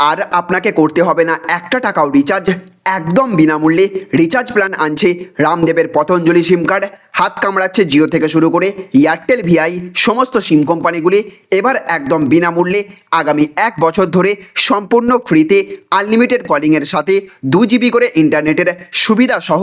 আর আপনাকে করতে হবে না একটা টাকাও রিচার্জ একদম বিনামূল্যে রিচার্জ প্ল্যান আনছে রামদেবের পতঞ্জলি সিম কার্ড হাত কামড়াচ্ছে জিও থেকে শুরু করে এয়ারটেল ভিআই, সমস্ত সিম কোম্পানিগুলি এবার একদম বিনামূল্যে আগামী এক বছর ধরে সম্পূর্ণ ফ্রিতে আনলিমিটেড কলিংয়ের সাথে দু জিবি করে ইন্টারনেটের সুবিধা সহ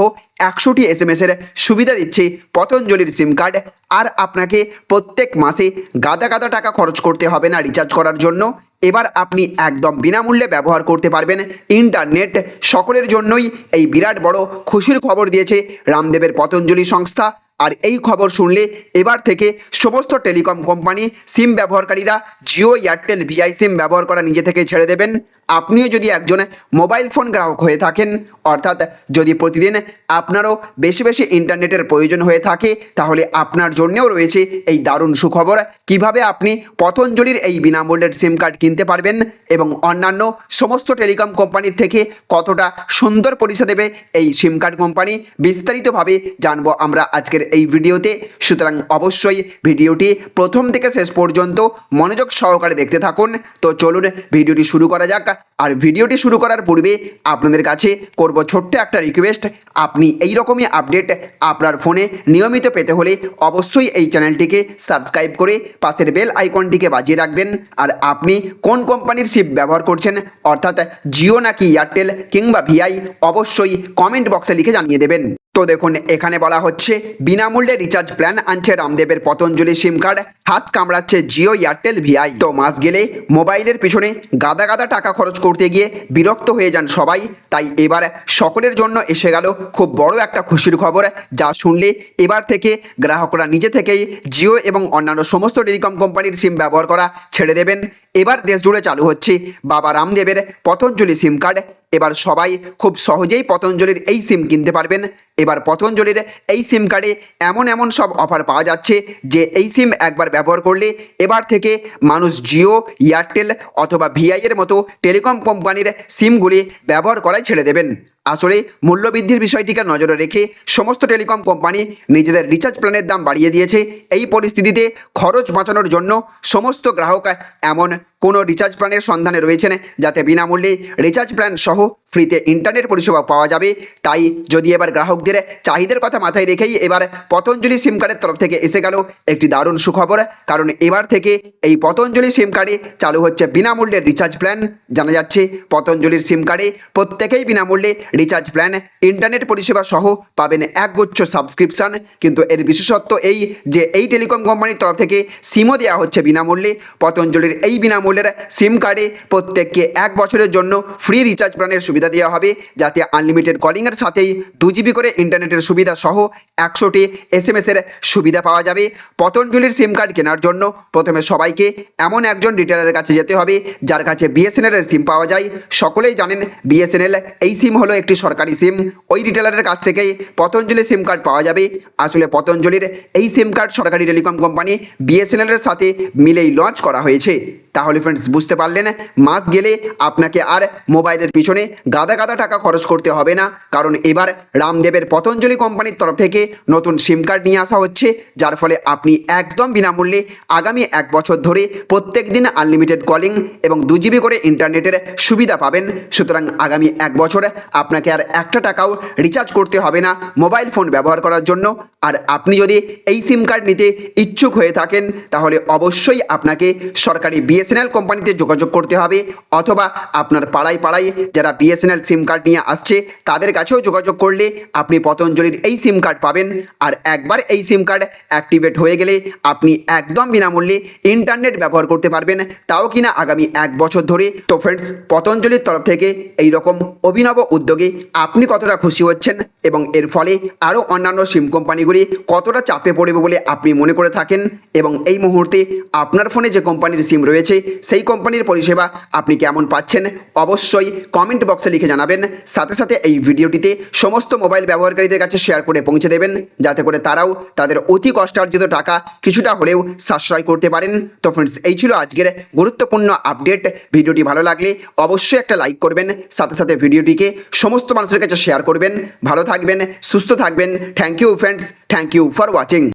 একশোটি এস এম এসের সুবিধা দিচ্ছে পতঞ্জলির সিম কার্ড। আর আপনাকে প্রত্যেক মাসে গাদা গাদা টাকা খরচ করতে হবে না রিচার্জ করার জন্য। এবার আপনি একদম বিনামূল্যে ব্যবহার করতে পারবেন ইন্টারনেট। সকলের জন্যই এই বিরাট বড় খুশির খবর দিয়েছে রামদেবের পতঞ্জলি সংস্থা। আর এই খবর শুনলে এবার থেকে সমস্ত টেলিকম কোম্পানি সিম ব্যবহারকারীরা জিও, এয়ারটেল, ভিআই সিম ব্যবহার করা নিজে থেকে ছেড়ে দেবেন। আপনিও যদি একজন মোবাইল ফোন গ্রাহক হয়ে থাকেন, অর্থাৎ যদি প্রতিদিন আপনারও বেশি বেশি ইন্টারনেটের প্রয়োজন হয়ে থাকে, তাহলে আপনার জন্যেও রয়েছে এই দারুণ সুখবর। কীভাবে আপনি পতঞ্জলির এই বিনামূল্যের সিম কার্ড কিনতে পারবেন এবং অন্যান্য সমস্ত টেলিকম কোম্পানির থেকে কতটা সুন্দর পরিষেবা দেবে এই সিম কার্ড কোম্পানি, বিস্তারিতভাবে জানব আমরা আজকের এই ভিডিওতে। সুতরাং অবশ্যই ভিডিওটি প্রথম থেকে শেষ পর্যন্ত মনোযোগ সহকারে দেখতে থাকুন। তো চলুন ভিডিওটি শুরু করা যাক। আর ভিডিওটি শুরু করার পূর্বে আপনাদের কাছে করব ছোট্ট একটা রিকোয়েস্ট আপনি এই রকমই আপডেট আপনার ফোনে নিয়মিত পেতে হলে অবশ্যই এই চ্যানেলটিকে সাবস্ক্রাইব করে পাশের বেল আইকনটিকে বাজিয়ে রাখবেন। আর আপনি কোন কোম্পানির সিপ ব্যবহার করছেন, অর্থাৎ জিও নাকি এয়ারটেল কিংবা ভিআই অবশ্যই কমেন্ট বক্সে লিখে জানিয়ে দেবেন। তো দেখুন, এখানে বলা হচ্ছে, বিনামূল্যে রিচার্জ প্ল্যান আনছে রামদেবের পতঞ্জলি সিম কার্ড হাত কামড়াচ্ছে জিও এয়ারটেল ভিআই তো মাস গেলে মোবাইলের পিছনে গাদা গাদা টাকা খরচ করতে গিয়ে বিরক্ত হয়ে যান সবাই। তাই এবার সকলের জন্য এসে গেল খুব বড় একটা খুশির খবর, যা শুনলে এবার থেকে গ্রাহকরা নিজে থেকেই জিও এবং অন্যান্য সমস্ত টেলিকম কোম্পানির সিম ব্যবহার করা ছেড়ে দেবেন। এবার দেশ জুড়ে চালু হচ্ছে বাবা রামদেবের পতঞ্জলি সিম কার্ড এবার সবাই খুব সহজেই পতঞ্জলির এই সিম কিনতে পারবেন। এবার পতঞ্জলির এই সিম কার্ডে এমন এমন সব অফার পাওয়া যাচ্ছে যে এই সিম একবার ব্যবহার করলে এবার থেকে মানুষ জিও এয়ারটেল অথবা ভিআইয়ের মতো টেলিকম কোম্পানির সিমগুলি ব্যবহার করাই ছেড়ে দেবেন। আসলে মূল্যবৃদ্ধির বিষয়টিকে নজরে রেখে সমস্ত টেলিকম কোম্পানি নিজেদের রিচার্জ প্ল্যানের দাম বাড়িয়ে দিয়েছে। এই পরিস্থিতিতে খরচ বাঁচানোর জন্য সমস্ত গ্রাহক এমন কোনো রিচার্জ প্ল্যানের সন্ধানে রয়েছেন যাতে বিনামূল্যে রিচার্জ প্ল্যান সহ ফ্রিতে ইন্টারনেট পরিষেবা পাওয়া যাবে। তাই যদি এবার গ্রাহকদের চাহিদার কথা মাথায় রেখেই এবার পতঞ্জলি সিম কার্ডের তরফ থেকে এসে গেল একটি দারুণ সুখবর। কারণ এবার থেকে এই পতঞ্জলি সিম কার্ডে চালু হচ্ছে বিনামূল্যের রিচার্জ প্ল্যান জানা যাচ্ছে পতঞ্জলির সিম কার্ডে প্রত্যেকেই বিনামূল্যে রিচার্জ প্ল্যান ইন্টারনেট পরিষেবা সহ পাবেন একগুচ্ছ সাবস্ক্রিপশন কিন্তু এর বিশেষত্ব এই যে এই টেলিকম কোম্পানির তরফ থেকে সিমও দেওয়া হচ্ছে বিনামূল্যে। পতঞ্জলির এই বিনামূল্যের সিম কার্ডে প্রত্যেককে এক বছরের জন্য ফ্রি রিচার্জ প্ল্যানের সুবিধা দেওয়া হবে যাতে আনলিমিটেড কলিংয়ের সাথেই দু জিবি করে ইন্টারনেটের সুবিধা সহ একশোটি এস এম এসের সুবিধা পাওয়া যাবে। পতঞ্জলির সিম কার্ড কেনার জন্য প্রথমে সবাইকে এমন একজন রিটেলারের কাছে যেতে হবে, যার কাছে বিএসএনএলের সিম পাওয়া যায়। সকলেই জানেন বিএসএনএল এই সিম হলো একটি সরকারি সিম ওই রিটেলারের কাছ থেকেই পতঞ্জলি সিম কার্ড পাওয়া যাবে। আসলে পতঞ্জলির এই সিম কার্ড সরকারি টেলিকম কোম্পানি বিএসএনএলের সাথে মিলেই লঞ্চ করা হয়েছে। তাহলে ফ্রেন্ডস বুঝতে পারলেন, মাস গেলে আপনাকে আর মোবাইলের পিছনে গাদা গাদা টাকা খরচ করতে হবে না। কারণ এবার রামদেবের পতঞ্জলি কোম্পানির তরফ থেকে নতুন সিম কার্ড নিয়ে আসা হচ্ছে, যার ফলে আপনি একদম বিনামূল্যে আগামী এক বছর ধরে প্রত্যেক দিন আনলিমিটেড কলিং এবং দু জিবি করে ইন্টারনেটের সুবিধা পাবেন। সুতরাং আগামী এক বছর আপনাকে আর একটা টাকাও রিচার্জ করতে হবে না মোবাইল ফোন ব্যবহার করার জন্য। আর আপনি যদি এই সিম কার্ড নিতে ইচ্ছুক হয়ে থাকেন, তাহলে অবশ্যই আপনাকে সরকারি বিএসএনএল কোম্পানিতে যোগাযোগ করতে হবে, অথবা আপনার পাড়ায় পাড়ায় যারা বিএসএনএল সিম কার্ড নিয়ে আসছে, তাদের কাছেও যোগাযোগ করলে আপনি পতঞ্জলির এই সিম কার্ড পাবেন। আর একবার এই সিম কার্ড অ্যাক্টিভেট হয়ে গেলে আপনি একদম বিনামূল্যে ইন্টারনেট ব্যবহার করতে পারবেন, তাও কিনা আগামী এক বছর ধরে। তো ফ্রেন্ডস পতঞ্জলির তরফ থেকে এই রকম অভিনব উদ্যোগে আপনি কতটা খুশি হচ্ছেন এবং এর ফলে আরও অন্যান্য সিম কোম্পানিগুলি কতটা চাপে পড়বে বলে আপনি মনে করে থাকেন? এবং এই মুহূর্তে আপনার ফোনে যে কোম্পানির সিম রয়েছে, সেই কোম্পানির পরিষেবা আপনি কেমন পাচ্ছেন? অবশ্যই কমেন্ট বক্সে লিখে জানাবেন। সাথে সাথে এই ভিডিওটিতে সমস্ত মোবাইল ব্যবহারকারীদের কাছে শেয়ার করে পৌঁছে দেবেন। যাতে করে তারাও তাদের অতি কষ্টার্জিত টাকা কিছুটা হলেও সাশ্রয় করতে পারেন। তো ফ্রেন্ডস এই ছিল আজকের গুরুত্বপূর্ণ আপডেট ভিডিওটি ভালো লাগলে অবশ্যই একটা লাইক করবেন। সাথে সাথে ভিডিওটিকে সমস্ত মানুষের কাছে শেয়ার করবেন। ভালো থাকবেন, সুস্থ থাকবেন। Thank you friends thank you for watching